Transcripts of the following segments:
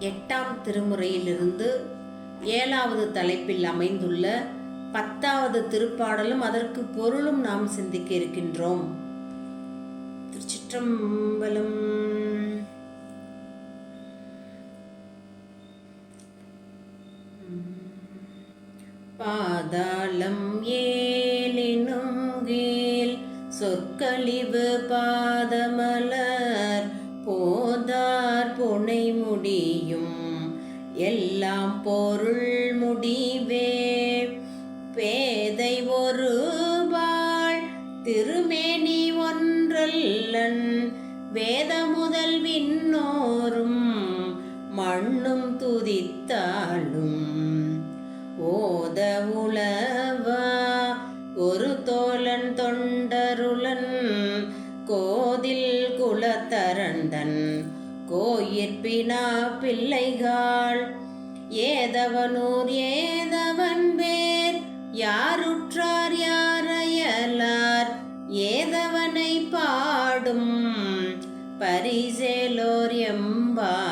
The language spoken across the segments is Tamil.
எட்டாம் திருமுறையிலிருந்து ஏழாவது தலைப்பில் அமைந்துள்ள பத்தாவது திருப்பாடலும் அதற்கு பொருளும் நாம் சிந்திக்க இருக்கின்றோம். திருச்சிற்றம்பலம். பாதாளம் ஏலினும் கீழ் சொற்கழிவு பாதமலர் எல்லாம் பொருள் முடிவே. பேதை ஒரு வாழ் திருமேனி ஒன்றல்லன். வேத முதல் விண்ணோரும் மண்ணும் துதித்தாலும். ஓத உளவா எல்லா பிள்ளைகள். ஏதவனூர் ஏதவன் பேர் யாருற்றார் யாரையலார் ஏதவனை பாடும் பரிசேலோர் எம்பாவாய்.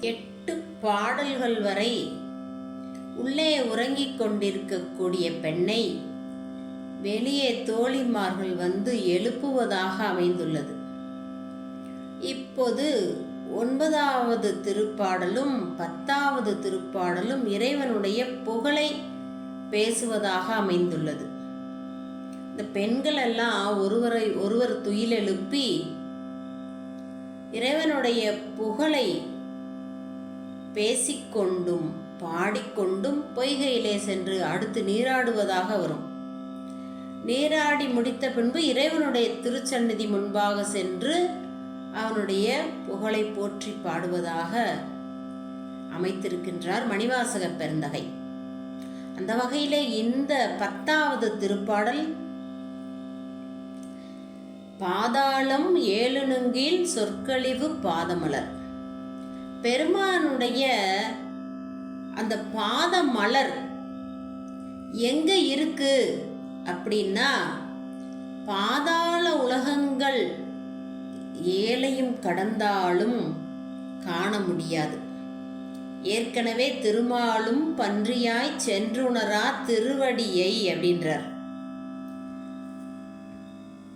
எட்டு பாடல்கள் வரை உள்ளே உறங்கிக் கொண்டிருக்கக்கூடிய பெண்ணை வெளியே தோழிமார்கள் வந்து எழுப்புவதாக அமைந்துள்ளது. இப்போது ஒன்பதாவது திருப்பாடலும் பத்தாவது திருப்பாடலும் இறைவனுடைய புகழை பேசுவதாக அமைந்துள்ளது. இந்த பெண்கள் எல்லாம் ஒருவரை ஒருவர் துயில் எழுப்பி இறைவனுடைய புகழை பேசிக்கொண்டும் பாடிக்கொண்டும் பொய்கையிலே சென்று அடுத்து நீராடுவதாக வரும். நீராடி முடித்த பின்பு இறைவனுடைய திருச்சந்நிதி முன்பாக சென்று அவனுடைய புகழை போற்றி பாடுவதாக அமைத்திருக்கின்றார் மணிவாசக பெருந்தகை. அந்த வகையிலே இந்த பத்தாவது திருப்பாடல் பாதாளம் ஏழுனுங்கில் சொற்கழிவு பாதமலர். பெருமானுடைய அந்த பாத மலர் எங்க இருக்கு? அப்படின்னா பாதாள உலகங்கள் ஏழையும் கடந்தாலும் காண முடியாது. ஏற்கனவே திருமாலும் பன்றியாய் சென்றுணரா திருவடியை அப்படின்றார்.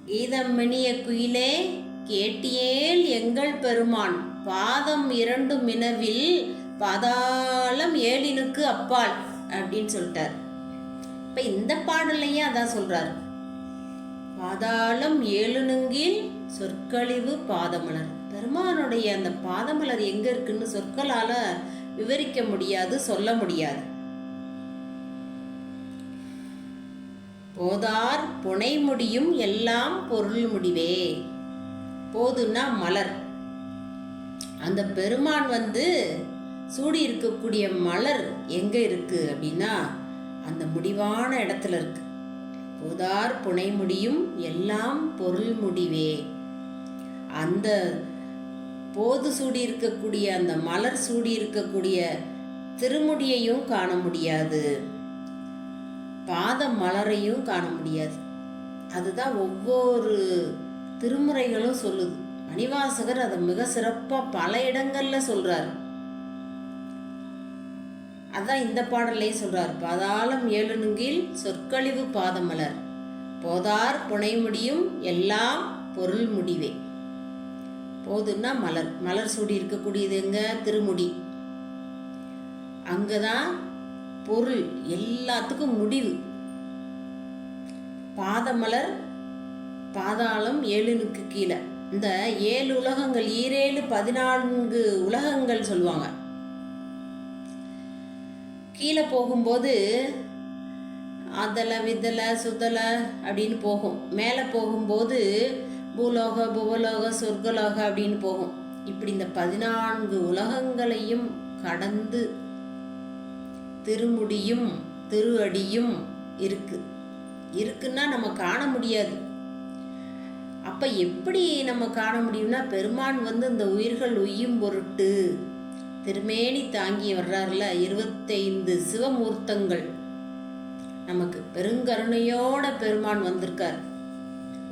கீதம் குயிலே கேட்டியேல் எங்கள் பெருமான் பாதம் இரண்டு மினவில் பாதாளம் ஏழினுக்கு அப்பால் அப்படின்னு சொல்லிட்டார். இப்போ இந்த பாடலையே அதான் சொல்றாரு. பாதாளம் ஏழுனுங்கில் சொற்கழிவு பாதமலர். பெருமானுடைய அந்த பாதமலர் எங்க இருக்குன்னு சொற்களால விவரிக்க முடியாது சொல்ல முடியாது. போதார் புனை முடியும் எல்லாம் பொருள் முடிவே. போதுன்னா மலர். அந்த பெருமான் வந்து சூடி இருக்கக்கூடிய மலர் எங்க இருக்கு அப்படின்னா அந்த முடிவான இடத்துல இருக்கு. போதார் புனை முடியும் எல்லாம் பொருள் முடிவே. அந்த போது சூடி இருக்கக்கூடிய அந்த மலர் சூடி இருக்கக்கூடிய திருமுடியையும் காண முடியாது. பாத மலரையும் காண முடியாது. அதுதான் ஒவ்வொரு திருமுறைகளும் சொல்லுது. மணிவாசகர் அதை மிக சிறப்பாக பல இடங்களில் சொல்கிறார் அதான் இந்த பாடல்லையும் சொல்கிறார் பாதாளம் ஏழுனுங்கில் சொற்கழிவு பாதமலர் போதார் புனை முடியும் எல்லாம் பொருள் முடிவே. போதுன்னா மலர். மலர் சூடி இருக்கக்கூடியது எங்க? திருமுடி. அங்கதான் பொருள் எல்லாத்துக்கும் முடிவு. பாதமலர் பாதாளம் ஏழுனுக்கு கீழே. இந்த ஏழு உலகங்கள் ஈரேழு பதினான்கு உலகங்கள் சொல்லுவாங்க. கீழே போகும்போது அதல விதல சுதல அப்படின்னு போகும். மேலே போகும்போது பூலோக புவலோக சொர்க்கலோக அப்படின்னு போகும். இப்படி இந்த பதினான்கு உலகங்களையும் கடந்து திருமுடியும் திரு அடியும் இருக்கு. இருக்குன்னா நம்ம காண முடியாது. அப்ப எப்படி நம்ம காண முடியும்னா பெருமான் வந்து இந்த உயிர்கள் உய்யும் பொருட்டு திருமேனி தாங்கி வர்றாருல இருபத்தைந்து சிவமூர்த்தங்கள். நமக்கு பெருங்கருணையோட பெருமான் வந்திருக்கார்.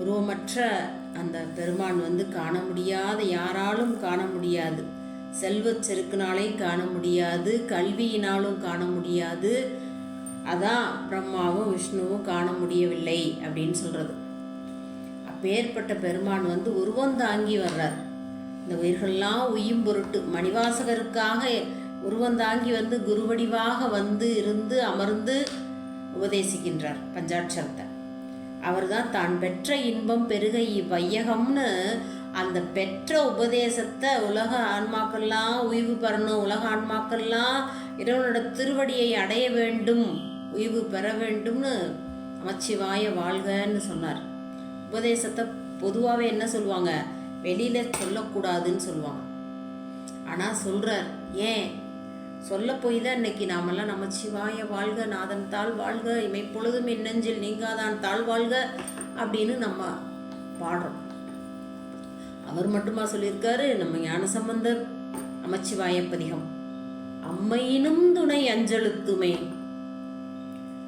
உருவமற்ற அந்த பெருமான் வந்து காண முடியாத யாராலும் காண முடியாது. செல்வச் செருக்கினாலே காண முடியாது கல்வியினாலும் காண முடியாது. அதான் பிரம்மாவும் விஷ்ணுவும் காண முடியவில்லை அப்படின்னு சொல்கிறது அப்பேற்பட்ட பெருமான் வந்து உருவம் தாங்கி வர்றார். இந்த உயிர்கள்லாம் உயும் பொருட்டு மணிவாசகருக்காக உருவம் தாங்கி வந்து குருவடிவாக வந்து இருந்து அமர்ந்து உபதேசிக்கின்றார் பஞ்சாட்சரத்தை. அவர்தான் தான் பெற்ற இன்பம் பெருக இவ்வையகம்னு அந்த பெற்ற உபதேசத்தை உலக ஆன்மாக்கள்லாம் உய்வு பெறணும். உலக ஆன்மாக்கள்லாம் இறைவனோட திருவடியை அடைய வேண்டும் உய்வு பெற வேண்டும்னு அமைச்சிவாய வாழ்கன்னு சொன்னார். உபதேசத்தை பொதுவாகவே என்ன சொல்லுவாங்க? வெளியில் சொல்லக்கூடாதுன்னு சொல்லுவாங்க. ஆனால் சொல்கிறார் ஏன்? சொல்ல போய் தான் இன்னைக்கு நாமெல்லாம் சிவாய வாழ்க நாதன் தாழ் வாழ்க இமைப்பொழுதும் என் நெஞ்சில் நீங்காதான் தாழ் வாழ்க அப்படின்னு நம்ம பாடுறோம். அவர் மட்டுமா சொல்லியிருக்காரு நம்ம ஞானசம்பந்தர் நமச்சிவாய பதிகம். அம்மையினும் துணை அஞ்சலுத்துமே.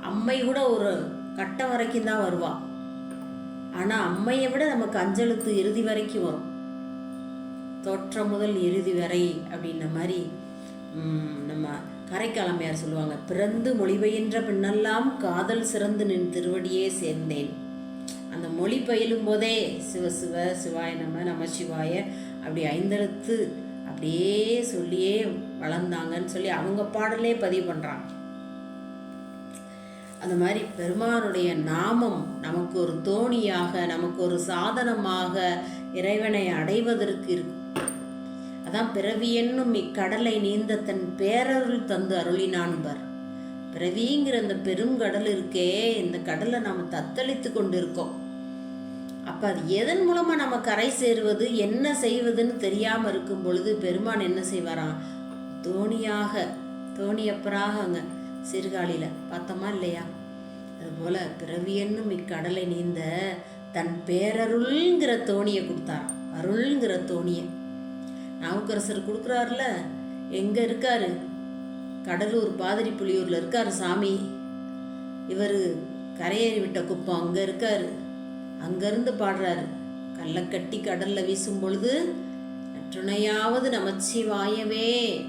அம்மை கூட ஒரு கட்டம் வரைக்கும் தான் வருவா. ஆனா அம்மையை விட நமக்கு அஞ்சலுத்து இறுதி வரைக்கும் வரும். தோற்றம் முதல் இறுதி வரை அப்படின்ன மாதிரி நம்ம கரைக்காலமையார் சொல்லுவாங்க பிறந்து மொழிபெயின்ற பின்னெல்லாம் காதல் சிறந்து நின் திருவடியே சேர்ந்தேன். அந்த மொழி பயிலும் போதே சிவ சிவ சிவாய நம்ம நம சிவாய அப்படி ஐந்தெழுத்து அப்படியே சொல்லியே வளர்ந்தாங்கன்னு சொல்லி அவங்க பாடலே பதிவு பண்ணுறாங்க அந்த மாதிரி பெருமானுடைய நாமம் நமக்கு ஒரு தோணியாக நமக்கு ஒரு சாதனமாக இறைவனை அடைவதற்கு இருக்கு. அதான் பிறவி என்னும் இக்கடலை நீந்த தன் பேரருள் தந்து அருளினான்பர் பிறவிங்கிற இந்த பெருங்கடல் இருக்கே இந்த கடலை நாம் தத்தளித்து கொண்டு இருக்கோம் அப்போ அது எதன் மூலமாக நம்ம கரை சேருவது என்ன செய்வதுன்னு தெரியாமல் இருக்கும் பொழுது பெருமான் என்ன செய்வாராம்? தோணியாக தோணியப்பராக அங்க சிறுகாலியில் பார்த்தோமா இல்லையா? அதுபோல பிறவி என்னும் இக்கடலை நீந்த தன் பேரருள்ங்கிற தோணியை கொடுத்தாராம். அருள்ங்கிற தோணியை. நாவுக்கரசர் கொடுக்குறாருல? எங்க இருக்காரு? கடலூர் பாதிரி புலியூர்ல இருக்காரு சாமி. இவர் கரையேறி விட்ட குப்பம் அங்க இருக்காரு. அங்கிருந்து பாடுறாரு. கல்லை கட்டி கடல்ல வீசும் பொழுது நற்றுணையாவது நமச்சிவாயவே.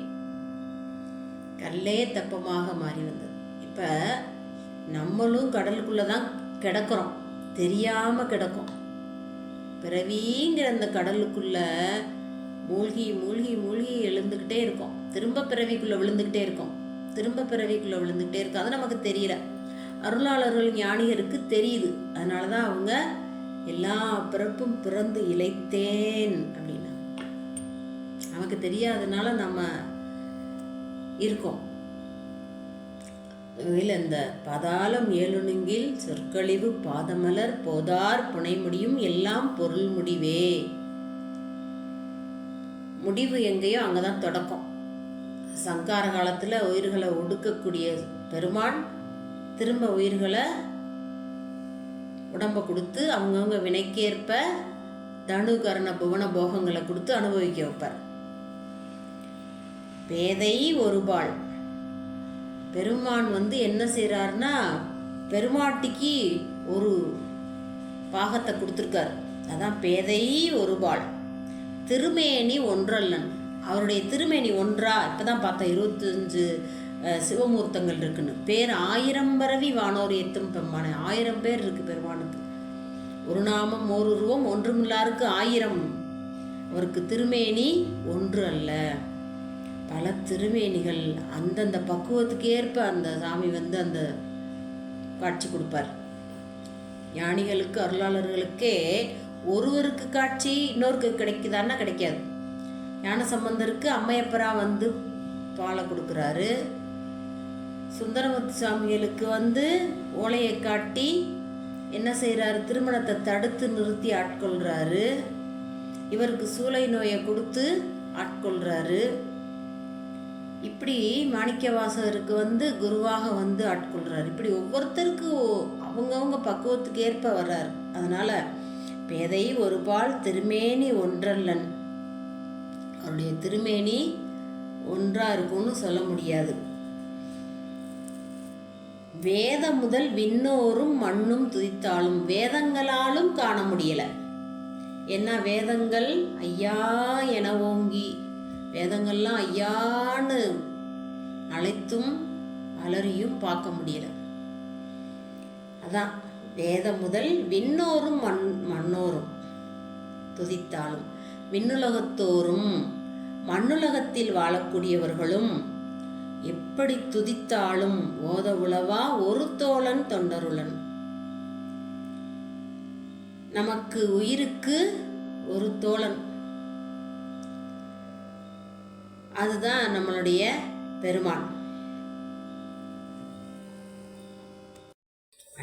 கல்லே தெப்பமாக மாறி வந்தது. இப்ப நம்மளும் கடலுக்குள்ளே தான் கிடக்கிறோம். தெரியாம கிடக்கும். பிறவிங்கிற அந்த கடலுக்குள்ள மூழ்கி மூழ்கி மூழ்கி எழுந்துக்கிட்டே இருக்கோம். திரும்ப பிறவிக்குள்ள விழுந்துக்கிட்டே இருக்கும். திரும்ப பிறவிக்குள்ள விழுந்துக்கிட்டே இருக்கும். அது நமக்கு தெரியல. அருளாளர்கள் ஞானிகருக்கு தெரியுது. அதனால தான் அவங்க எல்லா பிறப்பும் பிறந்து இழைத்தேன் அப்படின்னா. நமக்கு தெரியாதனால நம்ம இருக்கோம். இதில் இந்த பதாலம் ஏழுனுங்கில் சொற்கழிவு பாதமலர் போதார் புனை முடியும் எல்லாம் பொருள் முடிவே. முடிவு எங்கேயோ அங்கதான் தொடக்கம். சங்கார காலத்தில் உயிர்களை ஒடுக்கக்கூடிய பெருமான் திரும்ப உயிர்களை உடம்ப கொடுத்து அவங்கவுங்க வினைக்கேற்ப தனு கரண புவன போகங்களை கொடுத்து அனுபவிக்க வைப்பார். பேதை ஒருபால் பெருமான் வந்து என்ன செய்கிறாருன்னா பெருமாட்டிக்கு ஒரு பாகத்தை கொடுத்துருக்காரு. அதான் பேதை ஒருபாள் திருமேனி ஒன்றல்லன். அவருடைய திருமேனி ஒன்றா இப்பதான் பார்த்தோம் இருபத்தஞ்சு சிவமூர்த்தங்கள் இருக்குன்னு. பேர் ஆயிரம் பரவி வானோர் ஏத்தும் பெம்மானே. ஆயிரம் பேர் இருக்கு பெருமானுக்கு. ஒரு நாமம் ஓர் உருவம் ஒன்றுமில்லாருக்கு ஆயிரம். அவருக்கு திருமேனி ஒன்று அல்ல. பல திருமேனிகள் அந்தந்த பக்குவத்துக்கு ஏற்ப அந்த சாமி வந்து அந்த காட்சி கொடுப்பார். ஞானிகளுக்கு அருளாளர்களுக்கே ஒருவருக்கு காட்சி இன்னொருக்கு கிடைக்குதான்னா கிடைக்காது. ஞான சம்பந்தருக்கு அம்மையப்பரா வந்து பாலை கொடுக்குறாரு. சுந்தரமூர்த்தி சுவாமிகளுக்கு வந்து ஓலையை காட்டி என்ன செய்கிறாரு திருமணத்தை தடுத்து நிறுத்தி ஆட்கொள்கிறாரு இவருக்கு சூளை நோயை கொடுத்து ஆட்கொள்கிறாரு இப்படி மாணிக்கவாசகருக்கு வந்து குருவாக வந்து ஆட்கொள்கிறார் இப்படி ஒவ்வொருத்தருக்கு அவங்கவுங்க பக்குவத்துக்கு ஏற்ப வர்றார். அதனால் பேதை ஒருபால் திருமேனி ஒன்றல்லன். அவருடைய திருமேனி ஒன்றா இருக்கும்னு சொல்ல முடியாது. வேதம் முதல் விண்ணோரும் மண்ணும் துதித்தாலும் வேதங்களாலும் காண முடியல. என்ன வேதங்கள்? ஐயா என ஓங்கி. வேதங்கள்லாம் ஐயான்னு அழைத்தும் அலறியும் பார்க்க முடியல. அதான் வேதம் முதல் விண்ணோரும் மண் மண்ணோரும் துதித்தாலும் விண்ணுலகத்தோரும் மண்ணுலகத்தில் வாழக்கூடியவர்களும் எப்படி துதித்தாலும் ஓத உளவா ஒரு தோழன் தொண்டருளன். நமக்கு உயிருக்கு ஒரு தோழன். அதுதான் நம்மளுடைய பெருமான்.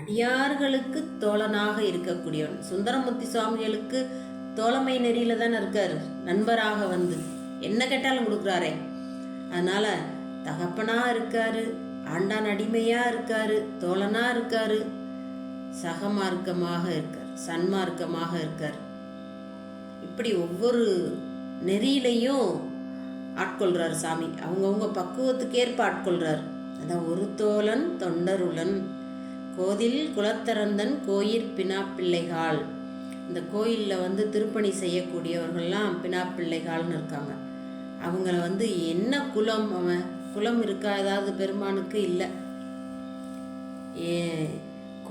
அடியார்களுக்கு தோழனாக இருக்கக்கூடியவன். சுந்தரமூர்த்தி சுவாமிகளுக்கு தோழமை நெறியில தானே இருக்கார். நண்பராக வந்து என்ன கேட்டாலும் கொடுக்குறாரே. அதனால தகப்பனா இருக்காரு ஆண்டான் அடிமையா இருக்காரு தோழனா இருக்காரு. சகமார்க்கமாக இருக்கார் சன்மார்க்கமாக இருக்கார். இப்படி ஒவ்வொரு நெறியிலையும் ஆட்கொள்கிறார் சாமி. அவங்கவுங்க பக்குவத்துக்கேற்ப ஆட்கொள்கிறார் அதான் ஒரு தோழன் தொண்டருளன். கோதில் குலத்தரந்தன் கோயிற் பினாப்பிள்ளைகால் இந்த கோயிலில் வந்து திருப்பணி செய்யக்கூடியவர்கள்லாம் பினாப்பிள்ளைகால்னு இருக்காங்க. அவங்கள வந்து என்ன குலம் அவன் குலம் இருக்கா? ஏதாவது பெருமானுக்கு இல்லை. ஏ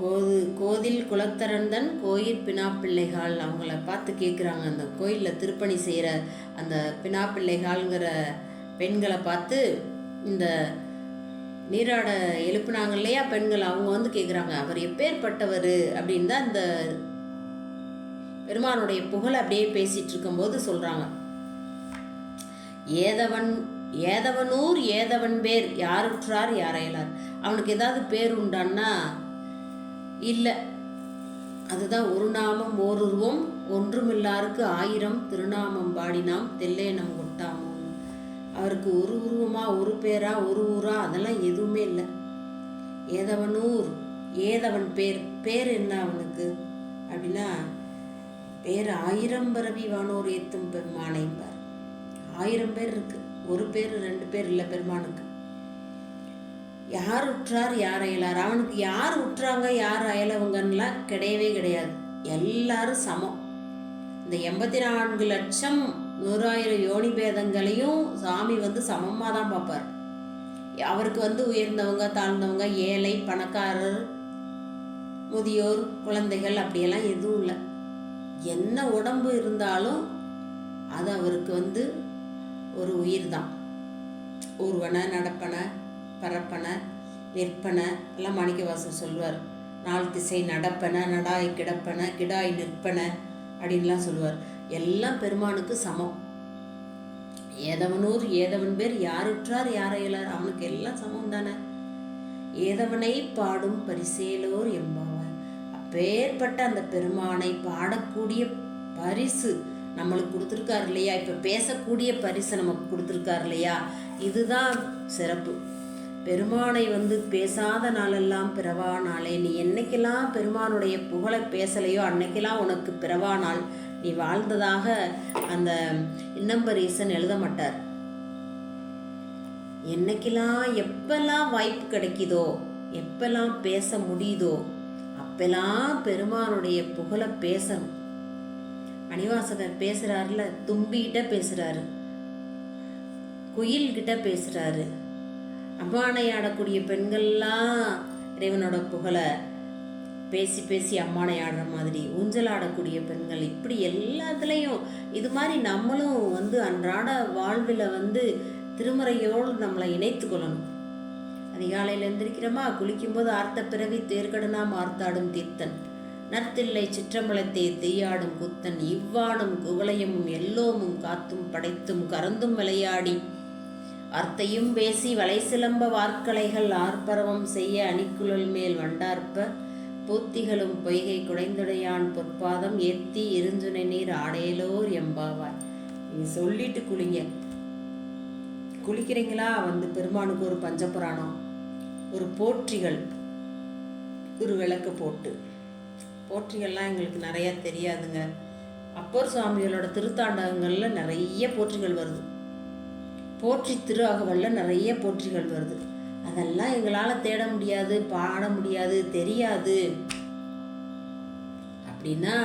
கோது கோதில் குலத்தரந்தன் கோயில் பினாப்பிள்ளைகால் அவங்கள பார்த்து கேட்குறாங்க அந்த கோயிலில் திருப்பணி செய்கிற அந்த பினாப்பிள்ளைகால்ங்கிற பெண்களை பார்த்து இந்த நீராட எழுப்புனாங்க இல்லையா பெண்கள் அவங்க வந்து கேட்குறாங்க அவர் எப்பேற்பட்டவர்? அப்படின்னு தான் இந்த பெருமானுடைய புகழை அப்படியே பேசிட்டு இருக்கும்போது சொல்கிறாங்க ஏதவன் ஏதவனூர் ஏதவன் பேர் யாருற்றார் யாரையலார். அவனுக்கு ஏதாவது பேர் உண்டான்னா இல்லை. அதுதான் ஒரு நாமம் ஓருருவம் ஒன்றுமில்லாருக்கு ஆயிரம் திருநாமம் பாடினாம் தெல்லேனம் ஒட்டாம் அவருக்கு ஒரு உருவமாக ஒரு பேரா ஒரு ஊரா அதெல்லாம் எதுவுமே இல்லை. ஏதவனூர் ஏதவன் பேர் பேர் என்ன அவனுக்கு? அப்படின்னா பேர் ஆயிரம் பரவி வானோர் ஏத்தும் பெருமானைம்பார் ஆயிரம் பேர் இருக்கு. ஒரு பேர் ரெண்டு பேர் இல்லை பெருமானுக்கு. யார் உற்றார் யார் அயலார்? அவனுக்கு யார் உற்றாங்க யார் அயலவங்கன்னெலாம் கிடையவே கிடையாது. எல்லாரும் சமம். இந்த எண்பத்தி நான்கு லட்சம் நூறாயிரம் யோனி பேதங்களையும் சாமி வந்து சமமாக தான் பார்ப்பார். அவருக்கு வந்து உயர்ந்தவங்க தாழ்ந்தவங்க ஏழை பணக்காரர் முதியோர் குழந்தைகள் அப்படியெல்லாம் எதுவும் இல்லை. என்ன உடம்பு இருந்தாலும் அது அவருக்கு வந்து ஒரு உயிர் தான் ஊர்வன நடப்பன பரப்பன நிற்பனை எல்லாம் மாணிக்கவாசர் சொல்லுவார். நாள் திசை நடப்பன நடாய் கிடப்பன கிடாய் நிற்பன அப்படின்லாம் சொல்லுவார். எல்லாம் பெருமானுக்கு சமம். ஏதவனூர் ஏதவன் பேர் யாருற்றார் யாரையலார் அவனுக்கு எல்லாம் சமம் தானே. ஏதவனை பாடும் பரிசேலோர் எம்பாவாய் அப்பேற்பட்ட அந்த பெருமானை பாடக்கூடிய பரிசு நம்மளுக்கு கொடுத்துருக்காரு இல்லையா? இப்போ பேசக்கூடிய பரிசு நமக்கு கொடுத்துருக்காரு இல்லையா? இதுதான் சிறப்பு. பெருமானை வந்து பேசாத நாளெல்லாம் பிறவா நாளே. நீ என்னைக்கெல்லாம் பெருமானுடைய புகழை பேசலையோ அன்னைக்கெல்லாம் உனக்கு பிறவா நாள். நீ வாழ்ந்ததாக அந்த இன்னம்பரீசன் எழுத மாட்டார். என்னைக்கெல்லாம் எப்பெல்லாம் வாய்ப்பு கிடைக்குதோ எப்பெல்லாம் பேச முடியுதோ அப்பெல்லாம் பெருமானுடைய புகழை பேசணும். அணிவாசகர் பேசுறாருல தும்பிக்கிட்ட பேசுறாரு. குயில்கிட்ட பேசுறாரு. அபானை ஆடக்கூடிய பெண்கள்லாம் இறைவனோட புகழை பேசி பேசி அம்மானை ஆடுற மாதிரி ஊஞ்சல் ஆடக்கூடிய பெண்கள் இப்படி எல்லாத்துலேயும் இது மாதிரி நம்மளும் வந்து அன்றாட வாழ்வில் வந்து திருமறையோடு நம்மளை இணைத்து கொள்ளணும் அதிகாலையில் எழுந்திருக்கிறோமா குளிக்கும்போது ஆர்த்த பிறவி தேர்கடனாம் மார்த்தாடும் தீர்த்தன். நற்தில்லை சிற்றம்பலத்தை தெய்யாடும் குத்தன். இவ்வாடும் குவளையமும் எல்லோமும் காத்தும் படைத்தும் கறந்தும் விளையாடி அர்த்தையும் பேசி வலை சிலம்ப வார்க்கலைகள் ஆர்ப்பரவம் செய்ய அணிக்குழல் மேல் வண்டார்ப்ப போத்திகளும் பொய்கை குடைந்துடையான் பொற்பாதம் ஏத்தி இருஞ்சுனை நீர் ஆடையலோர் எம்பாவார் நீங்க சொல்லிட்டு குளிங்க. குளிக்கிறீங்களா? வந்து பெருமானுக்கு ஒரு பஞ்சபுராணம். ஒரு போற்றிகள். ஒரு விளக்கு போட்டு. போற்றிகள்லாம் எங்களுக்கு நிறைய தெரியாதுங்க. அப்பர் சுவாமிகளோட திருத்தாண்டகங்களில் நிறைய போற்றிகள் வருது. போற்றி திரு அகவலில் நிறைய போற்றிகள் வருது. அதெல்லாம் எங்களால் தேட முடியாது பாட முடியாது தெரியாது. அப்படின்னா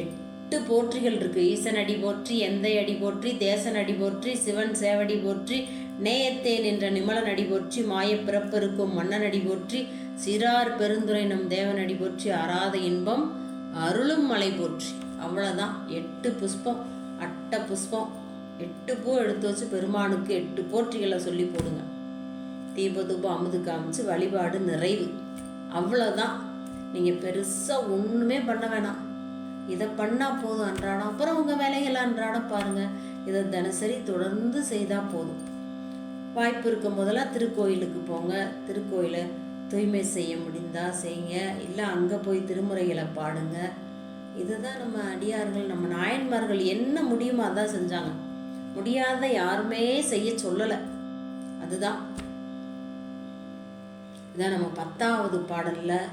எட்டு போற்றிகள் இருக்கு. ஈசன் அடி போற்றி எந்தை அடி போற்றி தேசன் அடி போற்றி சிவன் சேவடி போற்றி நேயத்தே நின்ற நிமலன் அடி போற்றி மாயப் இருக்கும் மன்னன் அடி போற்றி சிறார் பெருந்துரை நம் தேவன் அடி போற்றி அறாத இன்பம் அருளும் மலை போற்றி. அவ்வளோதான் எட்டு புஷ்பம் அட்ட புஷ்பம். எட்டு பூ எடுத்து வச்சு பெருமானுக்கு எட்டு போற்றிகளை சொல்லி போடுங்க. தீபதூபம் அமுது காமிச்சு வழிபாடு நிறைவு. அவ்வளோதான் நீங்கள் பெருசாக ஒன்றுமே பண்ண வேணாம். இதை பண்ணால் போதும் அன்றாடம். அப்புறம் உங்கள் வேலைகளை அன்றாடம் பாருங்கள் இதை தினசரி தொடர்ந்து செய்தால் போதும். வாய்ப்பு இருக்கும் போதெல்லாம் திருக்கோயிலுக்கு போங்க. திருக்கோயிலை தூய்மை செய்ய முடிந்தா செய்யுங்க இல்லை அங்கே போய் திருமுறைகளை பாடுங்க. இதுதான் நம்ம அடியார்கள் நம்ம நாயன்மார்கள் என்ன முடியுமோ அதான் செஞ்சாங்க. முடியாத யாருமே செய்ய சொல்லலை. அதுதான். இதான் நம்ம பத்தாவது பாடலில்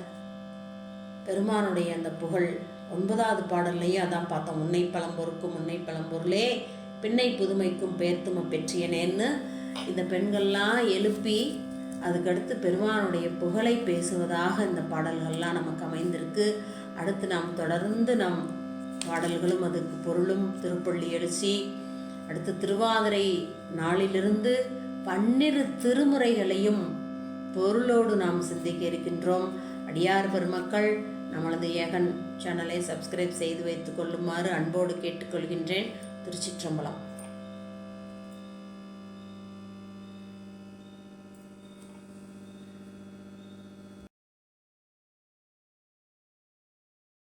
பெருமானுடைய அந்த புகழ். ஒன்பதாவது பாடல்லையே அதான் பார்த்தோம். முன்னை பழம்பொருக்கும் முன்னை பழம்பொருளே பின்னை புதுமைக்கும் பேர்த்தும பெற்றியனேன்னு இந்த பெண்கள்லாம் எழுப்பி அதுக்கடுத்து பெருமானுடைய புகழை பேசுவதாக இந்த பாடல்கள்லாம் நமக்கு அமைந்திருக்கு. அடுத்து நாம் தொடர்ந்து நம் பாடல்களும் அதுக்கு பொருளும் திருப்பள்ளி எழுச்சி. அடுத்து திருவாதிரை நாளிலிருந்து பன்னிரு திருமுறைகளையும் பொருளோடு நாம் சிந்திக்க இருக்கின்றோம். அடியார் பெருமக்கள் நம்மளது ஏகன் சேனலை சப்ஸ்கிரைப் செய்து வைத்துக் கொள்ளுமாறு அன்போடு கேட்டுக்கொள்கின்றேன். திருச்சிற்றம்பலம்.